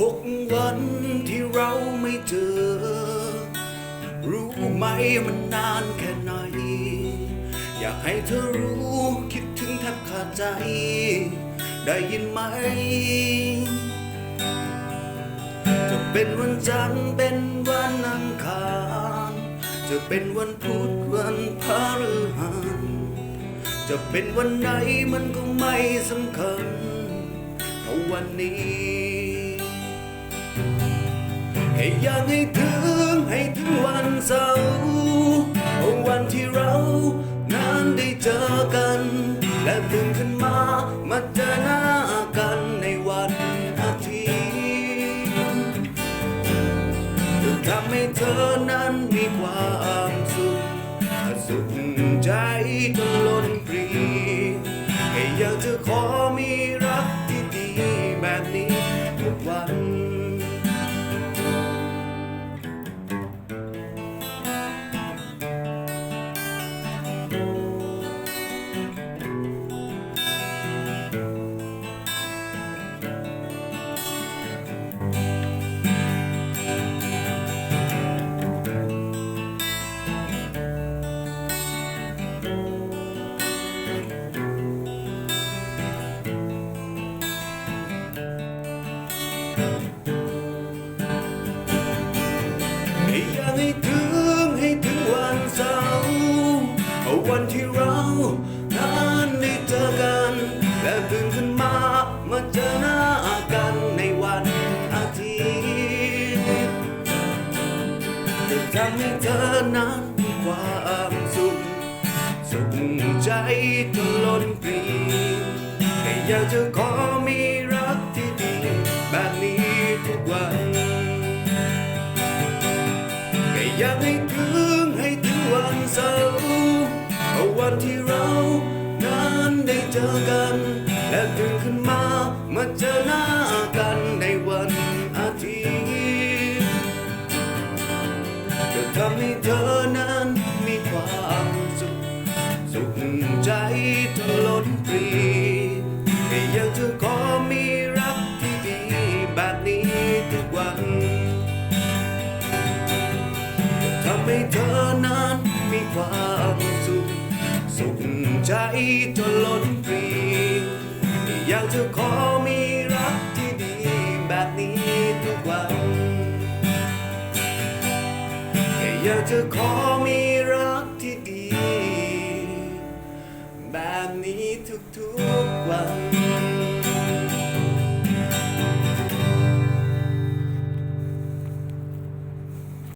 หกวันที่เราไม่เจอ รู้ไหมมันนานแค่ไหน อยากให้เธอรู้คิดถึงแทบขาดใจ ได้ยินไหม จะเป็นวันจันทร์เป็นวันอังคาร จะเป็นวันพุธวันพฤหัสจะเป็นวันไหนมันก็ไม่สำคัญเท่าวันนี้ ให้อยากให้ถึงให้ถึงวันเสาร์วันที่เรานั้นได้เจอกัน และตื่นขึ้นมามาเจอหน้ากันในวันอาทิตย์จะทำให้เธอนั้นมีความสุขสุขใจ วันที่เรานั้นได้เจอกัน และตื่นขึ้นมามาเจอหน้ากันในวันอาทิตย์จะทำให้เธอนั้นมีความสุขสุขใจจนล้นปรีแค่อยากจะขอมีรักที่ดีแบบนี้ทุกวันแค่อยากให้ถึงให้ถึงวันเสาร์ อาวันที่เรานั้นได้เจอกัน และตื่นขึ้นมามาเจอหน้ากันในวันอาทิตย์จะทำให้เธอนั้นมีความสุข สุขใจจนล้นปรีแค่อยากจะขอมีรักที่ดีแบบนี้ทุกวันทำให้เธอนั้นมีความ สุขใจจนล้นปรีอยากจะขอมีรักที่ดีแบบนี้ทุกวันอยากจะขอ